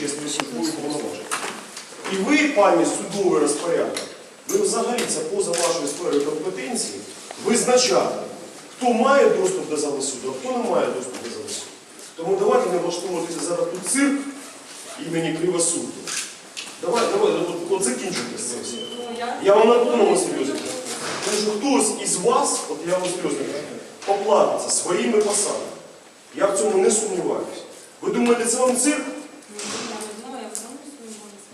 перевищує свої повноваження. І ви, пані судовий розпорядник, ви взагалі це поза вашою сферою компетенції визначати, хто має доступ до зали суду, а хто не має доступу до зали суду. Тому давайте не влаштовуватися зараз тут цирк імені Кривосуду. Давайте, давайте, от, от закінчуйте з цим всім. Я вам на повному серйозі кажу. Тому що хтось із вас, от я вам серйозно кажу, поплатиться своїми посадами. Я в цьому не сумніваюся. Ви думаєте, це вам цирк?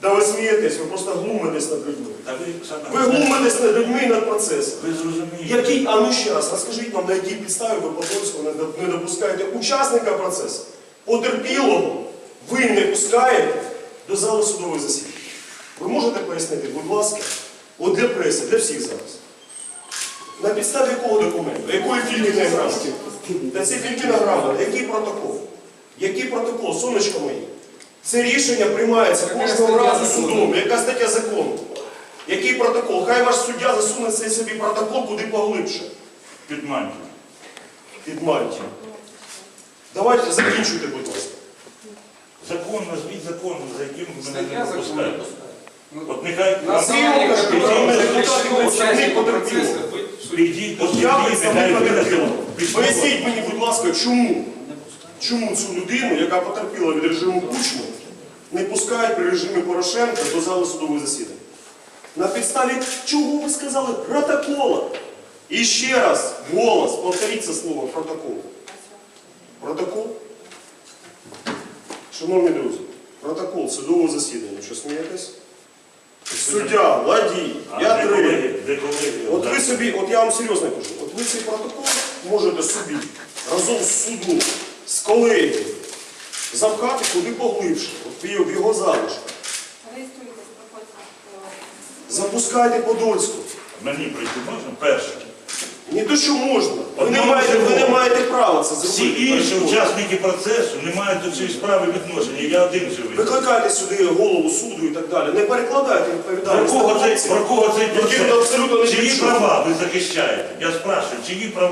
Да ви смієтесь, ви просто глумитесь над людьми. Та ви, глумитесь над людьми і над процесом. ви зрозумієте. Який, а ну ще раз, розкажіть нам, на якій підставі ви Подольського не доп- не допускаєте учасника процесу, потерпілого, ви не пускаєте до залу судових засідань. Ви можете пояснити, будь ласка, от для преси, для всіх зараз. На підставі якого документу, якої фільмівної грамоти? Та це фільмівна грамота, який протокол? Який протокол, сонечко моє? Це рішення приймається кожного разу судом. Яка стаття закону? Який протокол? Хай ваш суддя засуне цей собі протокол куди поглибше. Під мантію. Під мантію. Давайте закінчуйте, будь ласка. Закон, назвіть закон, за яким ви мене не допускаєте. От нехай підіть до судді, я нехай представник Поясніть мені, будь ласка, чому? Чому цю людину, яка потерпіла від режиму Кучми, не пускають при режимі Порошенка до зали судових засідань? На підставі чого ви сказали? Протокола. І ще раз, голос, повторіть це слово, протокол. Протокол? Шановні друзі, протокол судового засідання. Що смієтесь? Суддя, Ладій, я три. От ви собі, от я вам серйозно кажу, от ви цей протокол можете собі разом з судом, з колегією запхати куди поглибше, в його- залишку. Запускайте Подольську. Мені прийти можна? Перше. Не то, що можна. Ви не маєте, ви не маєте права це Всі інші учасники процесу не мають до цієї справи відношення. Я один живий. Викликайте сюди голову суду і так далі. Не перекладайте відповідальність. про кого цей процес? абсолютно не Чиї права ви захищаєте? Я спрашиваю, чиї права